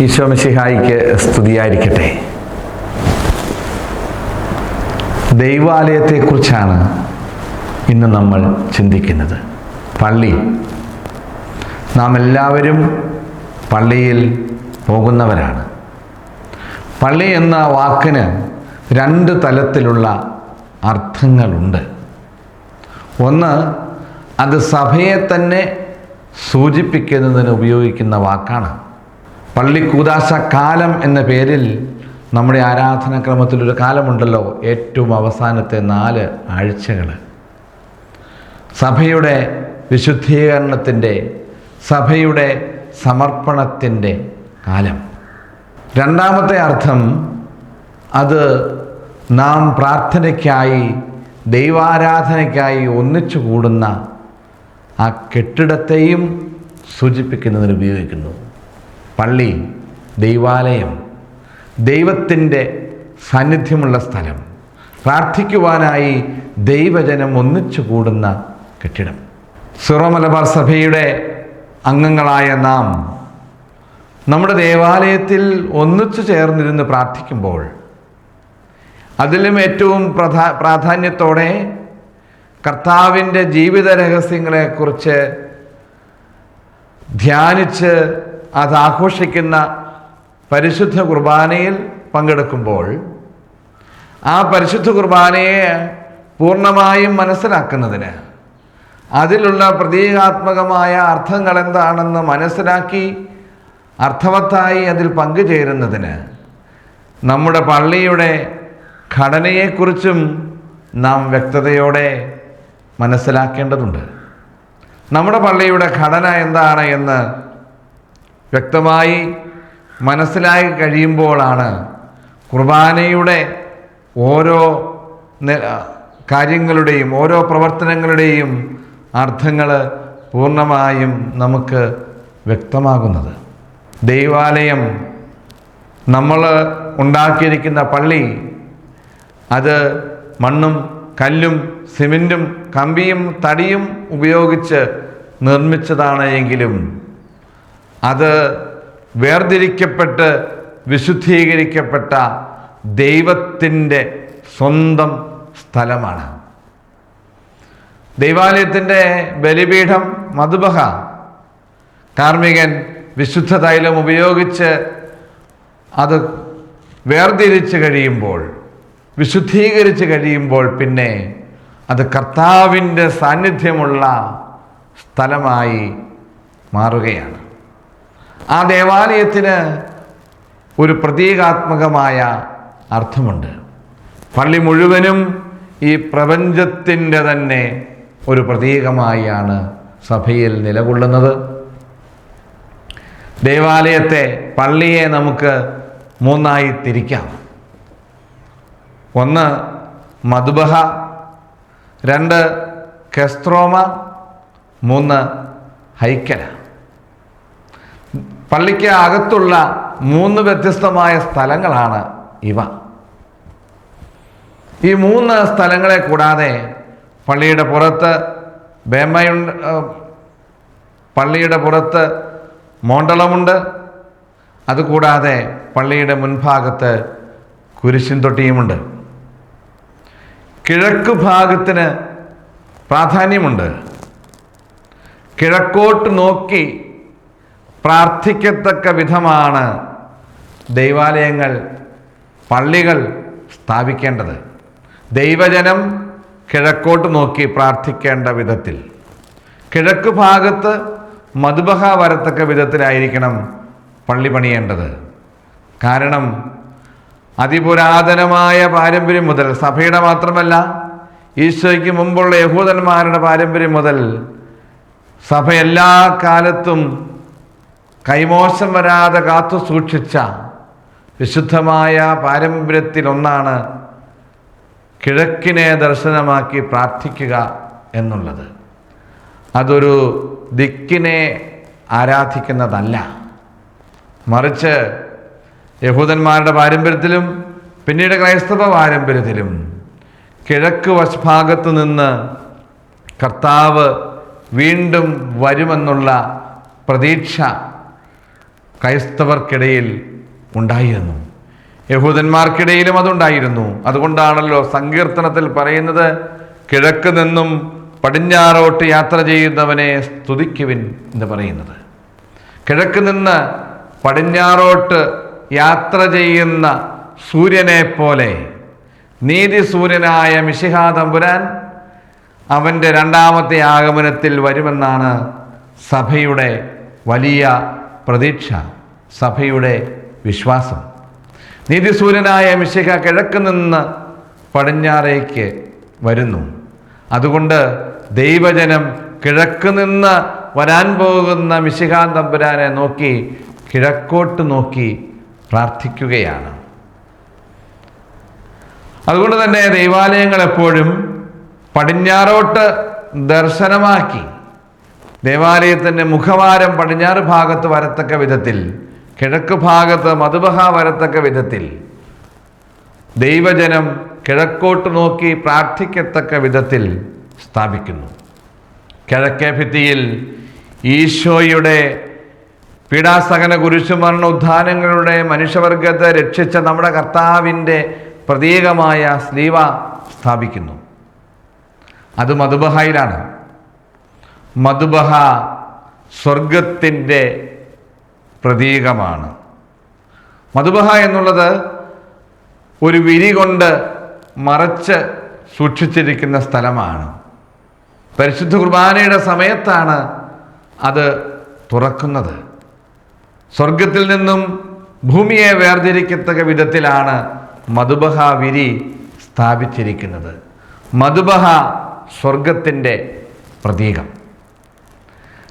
ഈശോമിശിഹായിക്ക് സ്തുതിയായിരിക്കട്ടെ. ദൈവാലയത്തെക്കുറിച്ചാണ് ഇന്ന് നമ്മൾ ചിന്തിക്കുന്നത്. പള്ളി. നാം എല്ലാവരും പള്ളിയിൽ പോകുന്നവരാണ്. പള്ളി എന്ന വാക്കിന് രണ്ട് തലത്തിലുള്ള അർത്ഥങ്ങളുണ്ട്. ഒന്ന് അത് സഭയെ തന്നെ സൂചിപ്പിക്കുന്നതിന് ഉപയോഗിക്കുന്ന വാക്കാണ്. പള്ളി കൂതാശ കാലം എന്ന പേരിൽ നമ്മുടെ ആരാധനാക്രമത്തിൽ ഒരു കാലമുണ്ടല്ലോ. ഏറ്റവും അവസാനത്തെ നാല് ആഴ്ചകൾ. സഭയുടെ വിശുദ്ധീകരണത്തിന്റെ സഭയുടെ സമർപ്പണത്തിന്റെ കാലം. രണ്ടാമത്തെ അർത്ഥം അത് നാം പ്രാർത്ഥനയ്ക്കായി ദൈവാരാധനയ്ക്കായി ഒന്നിച്ചു കൂടുന്ന ആ കെട്ടിടത്തെയും സൂചിപ്പിക്കുന്നതിന് ഉപയോഗിക്കുന്നു. പള്ളി ദൈവാലയം ദൈവത്തിന്റെ സാന്നിധ്യമുള്ള സ്ഥലം പ്രാർത്ഥിക്കുവാനായി ദൈവജനം ഒന്നിച്ചു കൂടുന്ന കെട്ടിടം. സിറോ മലബാർ സഭയുടെ അംഗങ്ങളായ നാം നമ്മുടെ ദേവാലയത്തിൽ ഒന്നിച്ചു ചേർന്നിരുന്ന് പ്രാർത്ഥിക്കുമ്പോൾ അതിലും ഏറ്റവും പ്രധാ പ്രാധാന്യത്തോടെ കർത്താവിന്റെ ജീവിത രഹസ്യങ്ങളെക്കുറിച്ച് ധ്യാനിച്ച് അത് ആഘോഷിക്കുന്ന പരിശുദ്ധ കുർബാനയിൽ പങ്കെടുക്കുമ്പോൾ ആ പരിശുദ്ധ കുർബാനയെ പൂർണമായും മനസ്സിലാക്കുന്നതിന് അതിലുള്ള പ്രതീകാത്മകമായ അർത്ഥങ്ങൾ എന്താണെന്ന് മനസ്സിലാക്കി അർത്ഥവത്തായി അതിൽ പങ്കുചേരുന്നതിന് നമ്മുടെ പള്ളിയുടെ ഘടനയെക്കുറിച്ചും നാം വ്യക്തതയോടെ മനസ്സിലാക്കേണ്ടതുണ്ട്. നമ്മുടെ പള്ളിയുടെ ഘടന എന്താണ് എന്ന് വ്യക്തമായി മനസ്സിലായി കഴിയുമ്പോഴാണ് കുർബാനയുടെ ഓരോ കാര്യങ്ങളുടെയും ഓരോ പ്രവർത്തനങ്ങളുടെയും അർത്ഥങ്ങൾ പൂർണമായും നമുക്ക് വ്യക്തമാകുന്നത്. ദൈവാലയം നമ്മൾ ഉണ്ടാക്കിയിരിക്കുന്ന പള്ളി അത് മണ്ണും കല്ലും സിമെന്റും കമ്പിയും തടിയും ഉപയോഗിച്ച് നിർമ്മിച്ചതാണ് എങ്കിലും അത് വേർതിരിക്കപ്പെട്ട് വിശുദ്ധീകരിക്കപ്പെട്ട ദൈവത്തിന്റെ സ്വന്തം സ്ഥലമാണ്. ദൈവാലയത്തിന്റെ ബലിപീഠം മധുബഹ. കാർമികൻ വിശുദ്ധ തൈലം ഉപയോഗിച്ച് അത് വേർതിരിച്ച് കഴിയുമ്പോൾ വിശുദ്ധീകരിച്ച് കഴിയുമ്പോൾ പിന്നെ അത് കർത്താവിന്റെ സാന്നിധ്യമുള്ള സ്ഥലമായി മാറുകയാണ്. ആ ദേവാലയത്തിന് ഒരു പ്രതീകാത്മകമായ അർത്ഥമുണ്ട്. പള്ളി മുഴുവനും ഈ പ്രപഞ്ചത്തിന്റെ തന്നെ ഒരു പ്രതീകമായാണ് സഭയിൽ നിലകൊള്ളുന്നത്. ദേവാലയത്തെ പള്ളിയെ നമുക്ക് മൂന്നായി തിരിക്കാം. ഒന്ന് മധുബഹ രണ്ട് കെസ്ത്രോമ മൂന്ന് ഹൈക്കല. പള്ളിക്ക് അകത്തുള്ള മൂന്ന് വ്യത്യസ്തമായ സ്ഥലങ്ങളാണ് ഇവ. ഈ മൂന്ന് സ്ഥലങ്ങളെ കൂടാതെ പള്ളിയുടെ പുറത്ത് ബേമയുണ്ട് പള്ളിയുടെ പുറത്ത് മോണ്ടളമുണ്ട്. അതുകൂടാതെ പള്ളിയുടെ മുൻഭാഗത്ത് കുരിശിൻ തൊട്ടിയുമുണ്ട്. കിഴക്ക് ഭാഗത്തിന് പ്രാധാന്യമുണ്ട്. കിഴക്കോട്ട് നോക്കി പ്രാർത്ഥിക്കത്തക്ക വിധമാണ് ദൈവാലയങ്ങൾ പള്ളികൾ സ്ഥാപിക്കേണ്ടത്. ദൈവജനം കിഴക്കോട്ട് നോക്കി പ്രാർത്ഥിക്കേണ്ട വിധത്തിൽ. കിഴക്ക് ഭാഗത്ത് മധുബഹ വരത്തക്ക വിധത്തിലായിരിക്കണം പള്ളി പണിയേണ്ടത്. കാരണം അതിപുരാതനമായ പാരമ്പര്യം മുതൽ സഭയുടെ മാത്രമല്ല ഈശോയ്ക്ക് മുമ്പുള്ള യഹൂദന്മാരുടെ പാരമ്പര്യം മുതൽ സഭ എല്ലാ കാലത്തും കൈമോശം വരാതെ കാത്തു സൂക്ഷിച്ച വിശുദ്ധമായ പാരമ്പര്യത്തിലൊന്നാണ് കിഴക്കിനെ ദർശനമാക്കി പ്രാർത്ഥിക്കുക എന്നുള്ളത്. അതൊരു ദിക്കിനെ ആരാധിക്കുന്നതല്ല. മറിച്ച് യഹൂദന്മാരുടെ പാരമ്പര്യത്തിലും പിന്നീട് ക്രൈസ്തവ പാരമ്പര്യത്തിലും കിഴക്ക് വശഭാഗത്ത് നിന്ന് കർത്താവ് വീണ്ടും വരുമെന്നുള്ള പ്രതീക്ഷ ക്രൈസ്തവർക്കിടയിൽ ഉണ്ടായിരുന്നു. യഹൂദന്മാർക്കിടയിലും അതുണ്ടായിരുന്നു. അതുകൊണ്ടാണല്ലോ സങ്കീർത്തനത്തിൽ പറയുന്നത് കിഴക്ക് നിന്നും പടിഞ്ഞാറോട്ട് യാത്ര ചെയ്യുന്നവനെ സ്തുതിക്കുവിൻ എന്ന് പറയുന്നത്. കിഴക്ക് നിന്ന് പടിഞ്ഞാറോട്ട് യാത്ര ചെയ്യുന്ന സൂര്യനെ പോലെ നീതി സൂര്യനായ മിശിഹാ തമ്പുരാൻ അവന്റെ രണ്ടാമത്തെ ആഗമനത്തിൽ വരുമെന്നാണ് സഭയുടെ വലിയ പ്രതീക്ഷ. സഭയുടെ വിശ്വാസം. നീതിസൂര്യനായ മിശിഹ കിഴക്ക് നിന്ന് പടിഞ്ഞാറേക്ക് വരുന്നു. അതുകൊണ്ട് ദൈവജനം കിഴക്ക് നിന്ന് വരാൻ പോകുന്ന മിശിഹാൻ തമ്പുരാനെ നോക്കി കിഴക്കോട്ട് നോക്കി പ്രാർത്ഥിക്കുകയാണ്. അതുകൊണ്ട് തന്നെ ദൈവാലയങ്ങൾ എപ്പോഴും പടിഞ്ഞാറോട്ട് ദർശനമാക്കി. ദേവാലയത്തിന്റെ മുഖവാരം പടിഞ്ഞാറ് ഭാഗത്ത് വരത്തക്ക വിധത്തിൽ കിഴക്ക് ഭാഗത്ത് മധുബഹ വരത്തക്ക വിധത്തിൽ. ദൈവജനം കിഴക്കോട്ട് നോക്കി പ്രാർത്ഥിക്കത്തക്ക വിധത്തിൽ സ്ഥാപിക്കുന്നു. കിഴക്കേ ഭിത്തിയിൽ ഈശോയുടെ പീഡാസകന കുരിശുമരണ ഉദ്ധാനങ്ങളുടെ മനുഷ്യവർഗത്തെ രക്ഷിച്ച നമ്മുടെ കർത്താവിന്റെ പ്രതീകമായ സ്ലീവ സ്ഥാപിക്കുന്നു. അത് മധുബഹയിലാണ്. മധുബഹ സ്വർഗത്തിന്റെ പ്രതീകമാണ്. മധുബഹ എന്നുള്ളത് ഒരു വിരി കൊണ്ട് മറച്ച് സൂക്ഷിച്ചിരിക്കുന്ന സ്ഥലമാണ്. പരിശുദ്ധ കുർബാനയുടെ സമയത്താണ് അത് തുറക്കുന്നത്. സ്വർഗത്തിൽ നിന്നും ഭൂമിയെ വേർതിരിക്കത്തക്ക വിധത്തിലാണ് മധുബഹ വിരി സ്ഥാപിച്ചിരിക്കുന്നത്. മധുബഹ സ്വർഗത്തിന്റെ പ്രതീകം.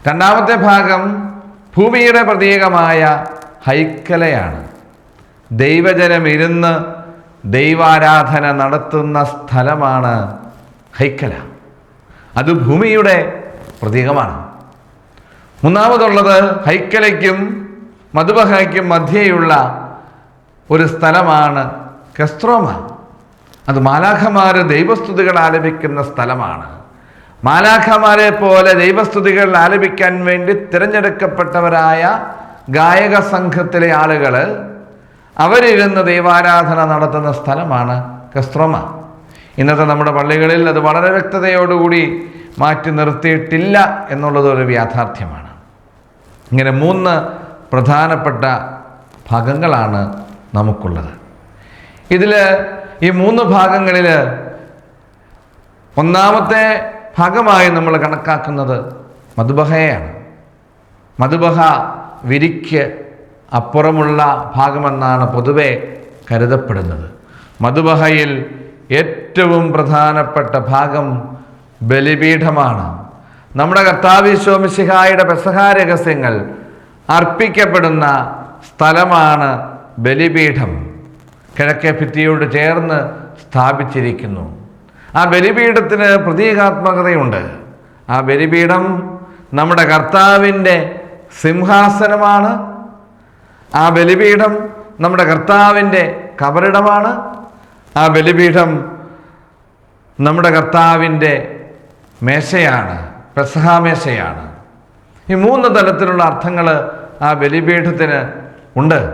രണ്ടാമത്തെ ഭാഗം ഭൂമിയുടെ പ്രതീകമായ ഹൈക്കലയാണ്. ദൈവജനം ഇരുന്ന് ദൈവാരാധന നടത്തുന്ന സ്ഥലമാണ് ഹൈക്കല. അത് ഭൂമിയുടെ പ്രതീകമാണ്. മൂന്നാമതുള്ളത് ഹൈക്കലയ്ക്കും മധുബഹയ്ക്കും മധ്യേയുള്ള ഒരു സ്ഥലമാണ് കെസ്ട്രോമ അത് മാലാഖമാര് ദൈവസ്തുതികൾ ആലപിക്കുന്ന സ്ഥലമാണ്. മാലാഖമാരെ പോലെ ദൈവസ്തുതികൾ ആലപിക്കാൻ വേണ്ടി തിരഞ്ഞെടുക്കപ്പെട്ടവരായ ഗായക സംഘത്തിലെ ആളുകൾ അവരിരുന്ന് ദൈവാരാധന നടത്തുന്ന സ്ഥലമാണ് കസ്ത്രോമ. ഇന്നത്തെ നമ്മുടെ പള്ളികളിൽ അത് വളരെ വ്യക്തതയോടുകൂടി മാറ്റി നിർത്തിയിട്ടില്ല എന്നുള്ളത് ഒരു യാഥാർത്ഥ്യമാണ്. ഇങ്ങനെ മൂന്ന് പ്രധാനപ്പെട്ട ഭാഗങ്ങളാണ് നമുക്കുള്ളത്. ഇതിൽ ഈ മൂന്ന് ഭാഗങ്ങളിൽ ഒന്നാമത്തെ ഭാഗമായി നമ്മൾ കണക്കാക്കുന്നത് മധുബഹയാണ്. മധുബഹ വിരിക്ക് അപ്പുറമുള്ള ഭാഗമെന്നാണ് പൊതുവെ കരുതപ്പെടുന്നത്. മധുബഹയിൽ ഏറ്റവും പ്രധാനപ്പെട്ട ഭാഗം ബലിപീഠമാണ്. നമ്മുടെ കർത്താവിശ്വമിശിഹായുടെ പെസഹാ രഹസ്യങ്ങൾ അർപ്പിക്കപ്പെടുന്ന സ്ഥലമാണ് ബലിപീഠം. കിഴക്കേ ഭിത്തിയോട് ചേർന്ന് സ്ഥാപിച്ചിരിക്കുന്നു. ആ ബലിപീഠത്തിന് പ്രതീകാത്മകതയുണ്ട്. ആ ബലിപീഠം നമ്മുടെ കർത്താവിന്റെ സിംഹാസനമാണ്. ആ ബലിപീഠം നമ്മുടെ കർത്താവിന്റെ കബറിടമാണ്. ആ ബലിപീഠം നമ്മുടെ കർത്താവിന്റെ മേശയാണ് പ്രസഹാമേശയാണ് ഈ മൂന്ന് തലത്തിലുള്ള അർത്ഥങ്ങൾ ആ ബലിപീഠത്തിന് ഉണ്ട്.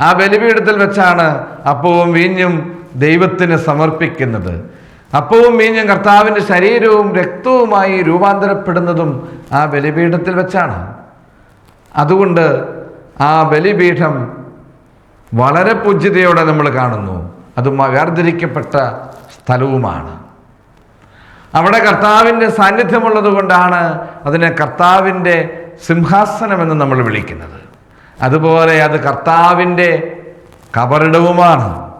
ആ ബലിപീഠത്തിൽ വെച്ചാണ് അപ്പവും വീഞ്ഞും ദൈവത്തിന് സമർപ്പിക്കുന്നത്. അപ്പവും മീഞ്ഞും കർത്താവിന്റെ ശരീരവും രക്തവുമായി രൂപാന്തരപ്പെടുന്നതും ആ ബലിപീഠത്തിൽ വെച്ചാണ്. അതുകൊണ്ട് ആ ബലിപീഠം വളരെ പൂജ്യതയോടെ നമ്മൾ കാണുന്നു. അത് വേർതിരിക്കപ്പെട്ട സ്ഥലവുമാണ്. അവിടെ കർത്താവിന്റെ സാന്നിധ്യമുള്ളത് കൊണ്ടാണ് അതിനെ കർത്താവിന്റെ സിംഹാസനമെന്ന് നമ്മൾ വിളിക്കുന്നത്. അതുപോലെ അത് കർത്താവിന്റെ കബറിടവുമാണ്.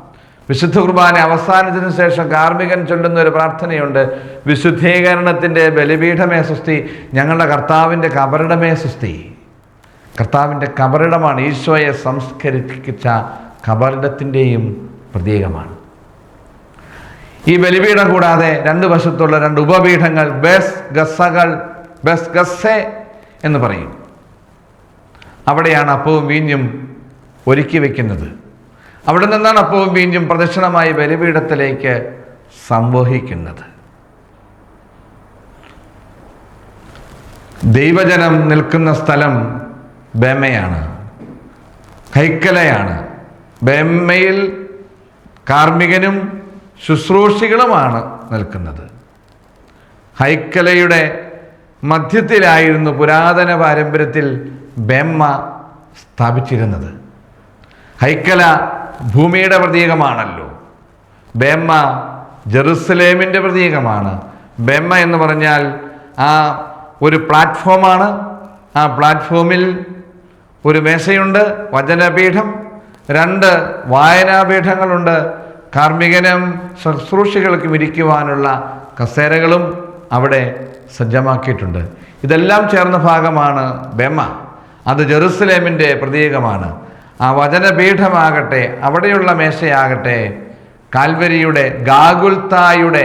വിശുദ്ധ കുർബാന അവസാനത്തിന് ശേഷം കാർമികൻ ചൊല്ലുന്ന ഒരു പ്രാർത്ഥനയുണ്ട്. വിശുദ്ധീകരണത്തിന്റെ ബലിപീഠമേ സുസ്തി ഞങ്ങളുടെ കർത്താവിന്റെ കബറിടമേ സുസ്തി കർത്താവിന്റെ കബറിടമാണ് ഈശോയെ സംസ്കരിച്ച കബറിടത്തിന്റെയും പ്രതീകമാണ്. ഈ ബലിപീഠം കൂടാതെ രണ്ട് വശത്തുള്ള രണ്ട് ഉപപീഠങ്ങൾ ബെസ് ഗസകൾ ബെസ് ഗസ്സെ എന്ന് പറയും. അവിടെയാണ് അപ്പവും വീഞ്ഞും ഒരുക്കി വെക്കുന്നത്. അവിടെ നിന്നാണ് അപ്പവും വീഞ്ഞും പ്രദക്ഷിണമായി ബലിപീഠത്തിലേക്ക് സംവഹിക്കുന്നത്. ദൈവജനം നിൽക്കുന്ന സ്ഥലം ബേമയാണ്. ഹൈക്കലയാണ്. ബേമയിൽ കാർമ്മികനും ശുശ്രൂഷികളുമാണ് നിൽക്കുന്നത്. ഹൈക്കലയുടെ മധ്യത്തിലായിരുന്നു പുരാതന പാരമ്പര്യത്തിൽ ബെമ്മ സ്ഥാപിച്ചിരുന്നത്. ഹൈക്കല ഭൂമിയുടെ പ്രതീകമാണല്ലോ. ബേമ്മ ജെറുസലേമിന്റെ പ്രതീകമാണ്. ബെമ്മ എന്ന് പറഞ്ഞാൽ ആ ഒരു പ്ലാറ്റ്ഫോമാണ്. ആ പ്ലാറ്റ്ഫോമിൽ ഒരു മേശയുണ്ട് വചനപീഠം രണ്ട് വായനാപീഠങ്ങളുണ്ട്. കാർമ്മികനും ശുശ്രൂഷികൾക്കും ഇരിക്കുവാനുള്ള കസേരകളും അവിടെ സജ്ജമാക്കിയിട്ടുണ്ട്. ഇതെല്ലാം ചേർന്ന ഭാഗമാണ് ബെമ്മ. അത് ജെറുസലേമിന്റെ പ്രതീകമാണ്. ആ വചനപീഠമാകട്ടെ അവിടെയുള്ള മേശയാകട്ടെ കാൽവരിയുടെ ഗാഗുൽത്തായുടെ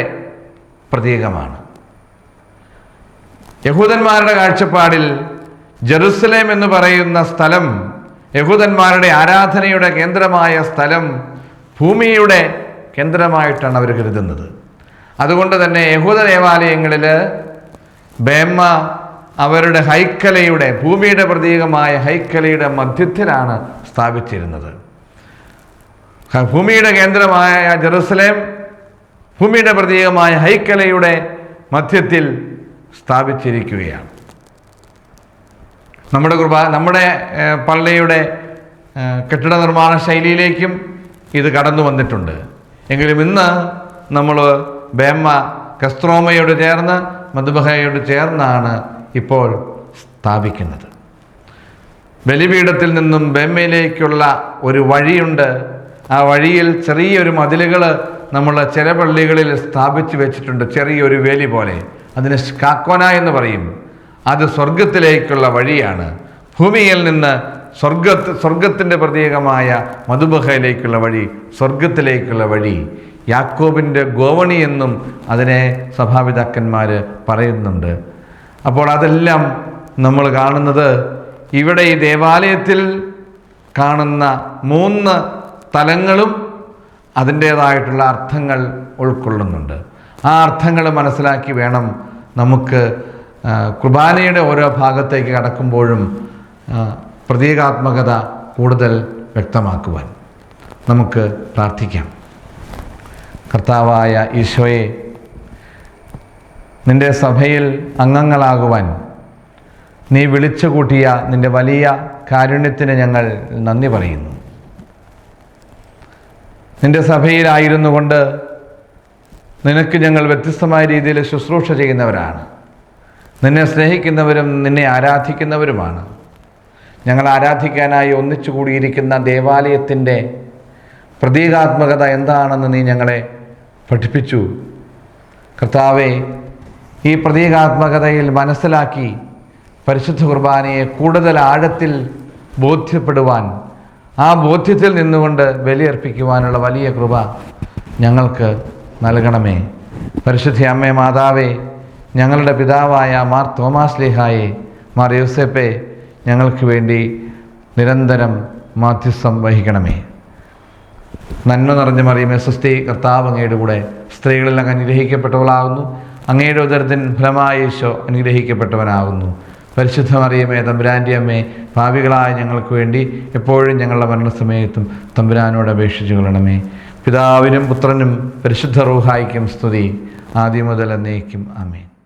പ്രതീകമാണ്. യഹൂദന്മാരുടെ കാഴ്ചപ്പാടിൽ ജെറുസലേം എന്ന് പറയുന്ന സ്ഥലം യഹൂദന്മാരുടെ ആരാധനയുടെ കേന്ദ്രമായ സ്ഥലം ഭൂമിയുടെ കേന്ദ്രമായിട്ടാണ് അവർ കരുതുന്നത്. അതുകൊണ്ട് തന്നെ യഹൂദ ദേവാലയങ്ങളിൽ ബേമ്മ അവരുടെ ഹൈക്കലയുടെ ഭൂമിയുടെ പ്രതീകമായ ഹൈക്കലയുടെ മധ്യത്തിലാണ് സ്ഥാപിച്ചിരുന്നത്. ഭൂമിയുടെ കേന്ദ്രമായ ജെറുസലേം ഭൂമിയുടെ പ്രതീകമായ ഹൈക്കലയുടെ മധ്യത്തിൽ സ്ഥാപിച്ചിരിക്കുകയാണ്. നമ്മുടെ കൃപ നമ്മുടെ പള്ളിയുടെ കെട്ടിട നിർമ്മാണ ശൈലിയിലേക്കും ഇത് കടന്നു വന്നിട്ടുണ്ട്. എങ്കിലും ഇന്ന് നമ്മൾ ബേമ്മ കസ്ത്രോമയോട് ചേർന്ന് മധുബഹയോട് ചേർന്നാണ് ഇപ്പോൾ സ്ഥാപിക്കുന്നത്. ബലിപീഠത്തിൽ നിന്നും ബെമ്മയിലേക്കുള്ള ഒരു വഴിയുണ്ട്. ആ വഴിയിൽ ചെറിയൊരു മതിലുകൾ നമ്മൾ ചില പള്ളികളിൽ സ്ഥാപിച്ചു വെച്ചിട്ടുണ്ട്. ചെറിയൊരു വേലി പോലെ. അതിന് കാക്കോന എന്ന് പറയും. അത് സ്വർഗത്തിലേക്കുള്ള വഴിയാണ്. ഭൂമിയിൽ നിന്ന് സ്വർഗത്ത് സ്വർഗത്തിന്റെ പ്രതീകമായ മധുബഹയിലേക്കുള്ള വഴി സ്വർഗത്തിലേക്കുള്ള വഴി. യാക്കോബിന്റെ ഗോവണി എന്നും അതിനെ സഭാപിതാക്കന്മാർ പറയുന്നുണ്ട്. അപ്പോൾ അതെല്ലാം നമ്മൾ കാണുന്നത് ഇവിടെ ഈ ദേവാലയത്തിൽ കാണുന്ന മൂന്ന് തലങ്ങളും അതിന്റേതായിട്ടുള്ള അർത്ഥങ്ങൾ ഉൾക്കൊള്ളുന്നുണ്ട്. ആ അർത്ഥങ്ങൾ മനസ്സിലാക്കി വേണം നമുക്ക് കുർബാനയുടെ ഓരോ ഭാഗത്തേക്ക് കടക്കുമ്പോഴും പ്രതീകാത്മകത കൂടുതൽ വ്യക്തമാക്കുവാൻ. നമുക്ക് പ്രാർത്ഥിക്കാം. കർത്താവായ ഈശോയെ നിന്റെ സഭയിൽ അംഗങ്ങളാകുവാൻ നീ വിളിച്ചു കൂട്ടിയ നിന്റെ വലിയ കാരുണ്യത്തിന് ഞങ്ങൾ നന്ദി പറയുന്നു. നിന്റെ സഭയിലായിരുന്നു കൊണ്ട് നിനക്ക് ഞങ്ങൾ വ്യത്യസ്തമായ രീതിയിൽ ശുശ്രൂഷ ചെയ്യുന്നവരാണ്. നിന്നെ സ്നേഹിക്കുന്നവരും നിന്നെ ആരാധിക്കുന്നവരുമാണ്. ഞങ്ങൾ ആരാധിക്കാനായി ഒന്നിച്ചു കൂടിയിരിക്കുന്ന ദേവാലയത്തിന്റെ പ്രതീകാത്മകത എന്താണെന്ന് നീ ഞങ്ങളെ പഠിപ്പിച്ചു. കർത്താവെ ഈ പ്രതീകാത്മകതയിൽ മനസ്സിലാക്കി പരിശുദ്ധ കുർബാനയെ കൂടുതൽ ആഴത്തിൽ ബോധ്യപ്പെടുവാൻ ആ ബോധ്യത്തിൽ നിന്നുകൊണ്ട് ബലിയർപ്പിക്കുവാനുള്ള വലിയ കൃപ ഞങ്ങൾക്ക് നൽകണമേ. പരിശുദ്ധ അമ്മേ മാതാവേ ഞങ്ങളുടെ പിതാവായ മാർ തോമാസ് ലിഹായെ മാർ യൂസെപ്പെ ഞങ്ങൾക്ക് വേണ്ടി നിരന്തരം മാധ്യസ്ഥം വഹിക്കണമേ. നന്മ നിറഞ്ഞ മറിയമേ സ്വസ്തി കർത്താവ് അങ്ങയുടെ കൂടെ സ്ത്രീകളിൽ അങ്ങ് അനുഗ്രഹിക്കപ്പെട്ടവളാകുന്നു. അങ്ങയുടെ ഉദരത്തിൻ ഫലമായേശോ അനുഗ്രഹിക്കപ്പെട്ടവനാകുന്നു. പരിശുദ്ധ മറിയമേ തമ്പുരാന്റെ അമ്മേ ഭാവികളായ ഞങ്ങൾക്ക് വേണ്ടി എപ്പോഴും ഞങ്ങളുടെ മരണസമയത്തും തമ്പുരാനോട് അപേക്ഷിച്ചു കൊള്ളണമേ. പിതാവിനും പുത്രനും പരിശുദ്ധ റൂഹായിക്കും സ്തുതി. ആദ്യം മുതൽ എന്നേക്കും. ആമേൻ.